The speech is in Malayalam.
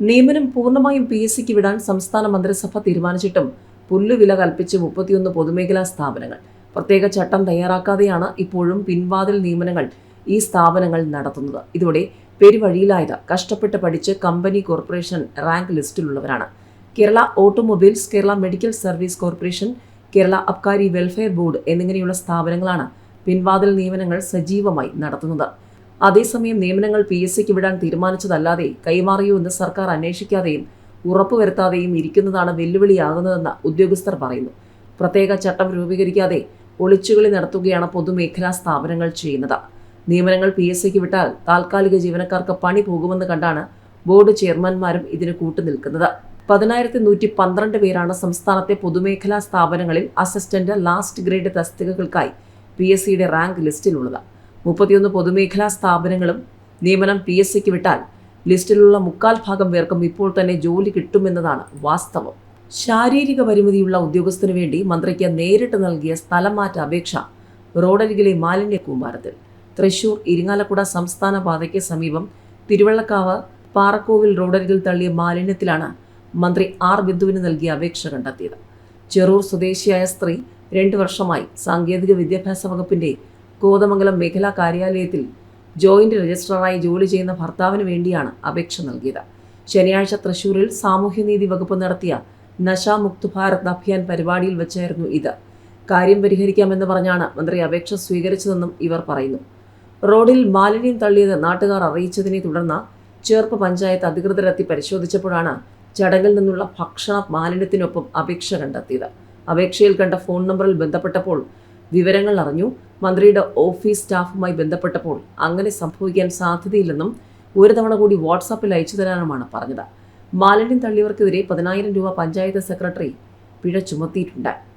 നിയമനം പൂർണമായും പി എസ് സിക്ക് വിടാൻ സംസ്ഥാന മന്ത്രിസഭ തീരുമാനിച്ചിട്ടും പുല്ലുവില കൽപ്പിച്ച് മുപ്പത്തിയൊന്ന് പൊതുമേഖലാ സ്ഥാപനങ്ങൾ. പ്രത്യേക ചട്ടം തയ്യാറാക്കാതെയാണ് ഇപ്പോഴും പിൻവാതിൽ നിയമനങ്ങൾ ഈ സ്ഥാപനങ്ങൾ നടത്തുന്നത്. ഇതോടെ പെരുവഴിയിലായത് കഷ്ടപ്പെട്ട് പഠിച്ച് company corporation rank ലിസ്റ്റിലുള്ളവരാണ്. Kerala automobiles Kerala medical service corporation Kerala അബ്കാരി welfare board എന്നിങ്ങനെയുള്ള സ്ഥാപനങ്ങളാണ് പിൻവാതിൽ നിയമനങ്ങൾ സജീവമായി നടത്തുന്നത്. അതേസമയം നിയമനങ്ങൾ പി എസ് സിക്ക് വിടാൻ തീരുമാനിച്ചതല്ലാതെ കൈമാറിയോ എന്ന് സർക്കാർ അന്വേഷിക്കാതെയും ഉറപ്പുവരുത്താതെയും ഇരിക്കുന്നതാണ് വെല്ലുവിളിയാകുന്നതെന്ന് ഉദ്യോഗസ്ഥർ പറയുന്നു. പ്രത്യേക ചട്ടം രൂപീകരിക്കാതെ ഒളിച്ചുകളി നടത്തുകയാണ് പൊതുമേഖലാ സ്ഥാപനങ്ങൾ ചെയ്യുന്നത്. നിയമനങ്ങൾ പി എസ് സിക്ക് വിട്ടാൽ താൽക്കാലിക ജീവനക്കാർക്ക് പണി പോകുമെന്ന് കണ്ടാണ് ബോർഡ് ചെയർമാൻമാരും ഇതിന് കൂട്ടുനിൽക്കുന്നത്. പതിനായിരത്തി നൂറ്റി പന്ത്രണ്ട് പേരാണ് സംസ്ഥാനത്തെ പൊതുമേഖലാ സ്ഥാപനങ്ങളിൽ അസിസ്റ്റന്റ് ലാസ്റ്റ് ഗ്രേഡ് തസ്തികകൾക്കായി പി എസ് സിയുടെ റാങ്ക് ലിസ്റ്റിലുള്ളത്. മുപ്പത്തിയൊന്ന് പൊതുമേഖലാ സ്ഥാപനങ്ങളും നിയമനം പി എസ് സിക്ക് വിട്ടാൽ ലിസ്റ്റിലുള്ള മുക്കാൽ ഭാഗം പേർക്കും ഇപ്പോൾ തന്നെ ജോലി കിട്ടുമെന്നതാണ് വാസ്തവം. ശാരീരിക പരിമിതിയുള്ള ഉദ്യോഗസ്ഥന് വേണ്ടി മന്ത്രിക്ക് നേരിട്ട് നൽകിയ സ്ഥലം മാറ്റ അപേക്ഷ റോഡരികിലെ മാലിന്യ കൂമ്പാരത്തിൽ തൃശൂർ ഇരിങ്ങാലക്കുട സംസ്ഥാന പാതയ്ക്ക് സമീപം തിരുവള്ളക്കാവ് പാറക്കോവിൽ റോഡരികിൽ തള്ളിയ മാലിന്യത്തിലാണ് മന്ത്രി ആർ ബിന്ദുവിന് നൽകിയ അപേക്ഷ കണ്ടെത്തിയത്. ചെറൂർ സ്വദേശിയായ സ്ത്രീ രണ്ടു വർഷമായി സാങ്കേതിക വിദ്യാഭ്യാസ വകുപ്പിന്റെ കോതമംഗലം മേഖലാ കാര്യാലയത്തിൽ ജോയിന്റ് രജിസ്ട്രാറായി ജോലി ചെയ്യുന്ന ഭർത്താവിന് വേണ്ടിയാണ് അപേക്ഷ നൽകിയത്. ശനിയാഴ്ച തൃശൂരിൽ സാമൂഹ്യനീതി വകുപ്പ് നടത്തിയ നശാമുക്ത് ഭാരത് അഭിയാൻ പരിപാടിയിൽ വെച്ചായിരുന്നു ഇത്. കാര്യം പരിഹരിക്കാമെന്ന് പറഞ്ഞാണ് മന്ത്രി അപേക്ഷ സ്വീകരിച്ചതെന്നും ഇവർ പറയുന്നു. റോഡിൽ മാലിന്യം തള്ളിയത് നാട്ടുകാർ അറിയിച്ചതിനെ തുടർന്ന് ചേർപ്പ് പഞ്ചായത്ത് അധികൃതരെത്തി പരിശോധിച്ചപ്പോഴാണ് ചടങ്ങിൽ നിന്നുള്ള ഭക്ഷണ മാലിന്യത്തിനൊപ്പം അപേക്ഷ കണ്ടെത്തിയത്. അപേക്ഷയിൽ കണ്ട ഫോൺ നമ്പറിൽ ബന്ധപ്പെട്ടപ്പോൾ വിവരങ്ങൾ അറിഞ്ഞു മന്ത്രിയുടെ ഓഫീസ് സ്റ്റാഫുമായി ബന്ധപ്പെട്ടപ്പോൾ അങ്ങനെ സംഭവിക്കാൻ സാധ്യതയില്ലെന്നും ഒരു തവണ കൂടി വാട്സാപ്പിൽ അയച്ചു തരാനുമാണ് പറഞ്ഞത്. മാലിന്യം തള്ളിയവർക്കെതിരെ പതിനായിരം രൂപ പഞ്ചായത്ത് സെക്രട്ടറി പിഴ ചുമത്തിയിട്ടുണ്ട്.